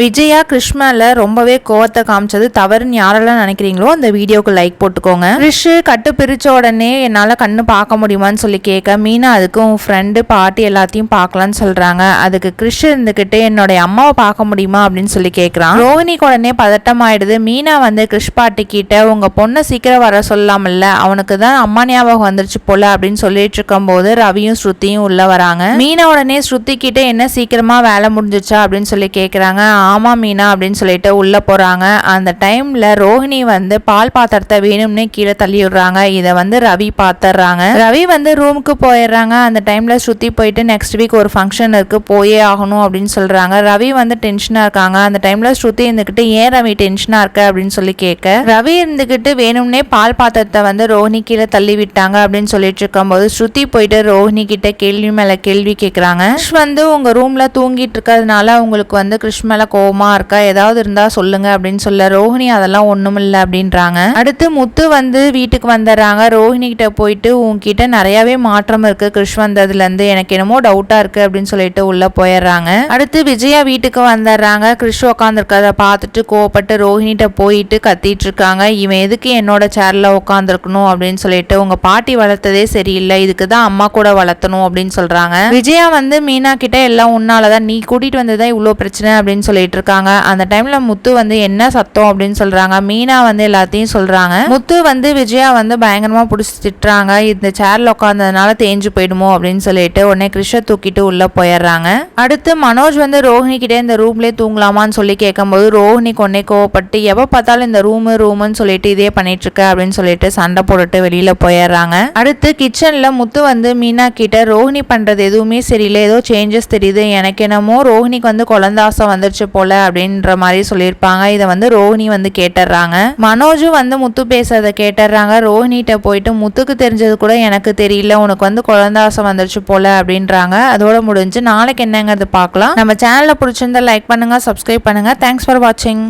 விஜயா கிருஷ்ணால ரொம்பவே கோவத்தை காமிச்சது தவறுன்னு யாரெல்லாம் நினைக்கிறீங்களோ அந்த வீடியோக்கு லைக் போட்டுக்கோங்க. கிறிஷ் கட்டு பிரிச்ச உடனே என்னால் கண்ணு பார்க்க முடியுமான்னு சொல்லி கேட்க மீனா அதுக்கு உன் ஃப்ரெண்டு பாட்டி எல்லாத்தையும் பார்க்கலான்னு சொல்றாங்க. அதுக்கு கிருஷ் இருந்துக்கிட்டு என்னுடைய அம்மாவை பார்க்க முடியுமா? அப்படின்னு சொல்லி கேட்குறான் ரோஹினிக்கு உடனே பதட்டம் ஆயிடுது மீனா வந்து கிருஷ் பாட்டி கிட்ட உங்க பொண்ணை சீக்கிரம் வர சொல்லாமல்ல. அவனுக்கு தான் அம்மா ஞாபகம் வந்துருச்சு போல அப்படின்னு சொல்லிட்டு இருக்கும்போது ரவியும் ஸ்ருதியும் உள்ள வராங்க. மீனா உடனே ஸ்ருதி கிட்ட என்ன சீக்கிரமா வேலை முடிஞ்சிச்சா அப்படின்னு சொல்லி கேட்குறாங்க ஆமா மீனா அப்படின்னு சொல்லிட்டு உள்ளே போகிறாங்க அந்த டைமில் ரோஹிணி வந்து பால் பாத்திரத்தை வேணும்னே கீழே தள்ளி விடுறாங்க இதை வந்து ரவி பாத்துறாங்க. ரவி வந்து ரூமுக்கு போயிடுறாங்க. அந்த டைமில் ஸ்ருதி போயிட்டு நெக்ஸ்ட் வீக் ஒரு ஃபங்க்ஷன் இருக்குது போயே ஆகணும் அப்படின்னு சொல்கிறாங்க ரவி வந்து டென்ஷனாக இருக்காங்க. அந்த டைமில் ஸ்ருதி இருந்துக்கிட்டு ஏன் ரவி டென்ஷனாக இருக்க? அப்படின்னு சொல்லி கேட்க ரவி இருந்துக்கிட்டு வேணும்னே பால் பாத்திரத்தை வந்து ரோஹிணி கீழே தள்ளி விட்டாங்க அப்படின்னு சொல்லிட்டு இருக்கும்போது ஸ்ருதி போயிட்டு ரோஹிணி கிட்ட கேள்வி மேலே கேள்வி கேட்குறாங்க கிருஷ் வந்து உங்கள் ரூமில் தூங்கிட்டு இருக்கிறதுனால உங்களுக்கு வந்து கிருஷ் மேலே கோவமா இருக்கா? ஏதாவது இருந்தா சொல்லுங்க அப்படின்னு சொல்ல ரோஹிணி அதெல்லாம் ஒண்ணும் இல்லை அப்படின்றாங்க. அடுத்து முத்து வந்து வீட்டுக்கு வந்துடுறாங்க. ரோஹிணி கிட்ட போயிட்டு உன்கிட்ட நிறையவே மாற்றம் இருக்கு. கிருஷ் வந்ததுல இருந்து எனக்கு என்னமோ டவுட்டா இருக்கு அப்படின்னு சொல்லிட்டு உள்ள போயிடுறாங்க. அடுத்து விஜயா வீட்டுக்கு வந்துடுறாங்க. கிருஷ் உட்காந்துருக்கத பார்த்துட்டு கோவப்பட்டு ரோஹிணிகிட்ட போயிட்டு கத்திட்டு இருக்காங்க இவன் எதுக்கு என்னோட சேர்ல உட்காந்துருக்கணும் அப்படின்னு சொல்லிட்டு உங்க பாட்டி வளர்த்ததே சரியில்லை. இதுக்கு தான் அம்மா கூட வளர்த்தணும் அப்படின்னு சொல்றாங்க. விஜயா வந்து மீனா கிட்ட எல்லாம் உன்னாலதான். நீ கூட்டிட்டு வந்ததுதான் இவ்வளோ பிரச்சனை அப்படின்னு சொல்லிட்டு இருக்காங்க அந்த டைம்ல முத்து வந்து என்ன சத்தம்? அப்படின்னு சொல்றாங்க. மீனா வந்து எல்லாத்தையும் சொல்றாங்க. முத்து வந்து விஜயா வந்து பயங்கரமா பிடிச்சி திட்டுறாங்க. இந்த சேர்ல உட்காந்ததுனால தேஞ்சு போயிடுமோ அப்படின்னு சொல்லிட்டு உடனே கிருஷ்ண தூக்கிட்டு உள்ள போயிடுறாங்க. அடுத்து மனோஜ் வந்து ரோஹிணி கிட்டே இந்த ரூம்லயே தூங்கலாமான்னு சொல்லி கேட்கும்போது ரோஹிணிக்கு கொன்னே கோவப்பட்டு எப்ப பார்த்தாலும் இந்த ரூமு ரூமுன்னு சொல்லிட்டு இதே பண்ணிட்டு இருக்க அப்படின்னு சொல்லிட்டு சண்டை போட்டுட்டு வெளியில போயிடுறாங்க. அடுத்து கிச்சன்ல முத்து வந்து மீனா கிட்ட ரோஹிணி பண்றது எதுவுமே சரியில்லை. ஏதோ சேஞ்சஸ் தெரியுது. எனக்கு என்னமோ ரோஹிணிக்கு வந்து குழந்தாசம் வந்துருச்சு. போல அப்படின்ற மாதிரி சொல்லியிருப்பாங்க. இதை வந்து ரோஹிணி வந்து கேட்டுடுறாங்க. மனோஜும் வந்து முத்து பேசுறத கேட்டுடுறாங்க. ரோஹினிட்ட போயிட்டு முத்துக்கு தெரிஞ்சது கூட எனக்கு தெரியல. உனக்கு வந்து குழந்தாசம் வந்துருச்சு போல அப்படின்றாங்க. அதோட முடிஞ்சு நாளைக்கு என்னங்கிறது பார்க்கலாம். நம்ம சேனலை பிடிச்சிருந்தா லைக் பண்ணுங்க சப்ஸ்கிரைப் பண்ணுங்க. தேங்க்ஸ் ஃபார் வாட்சிங்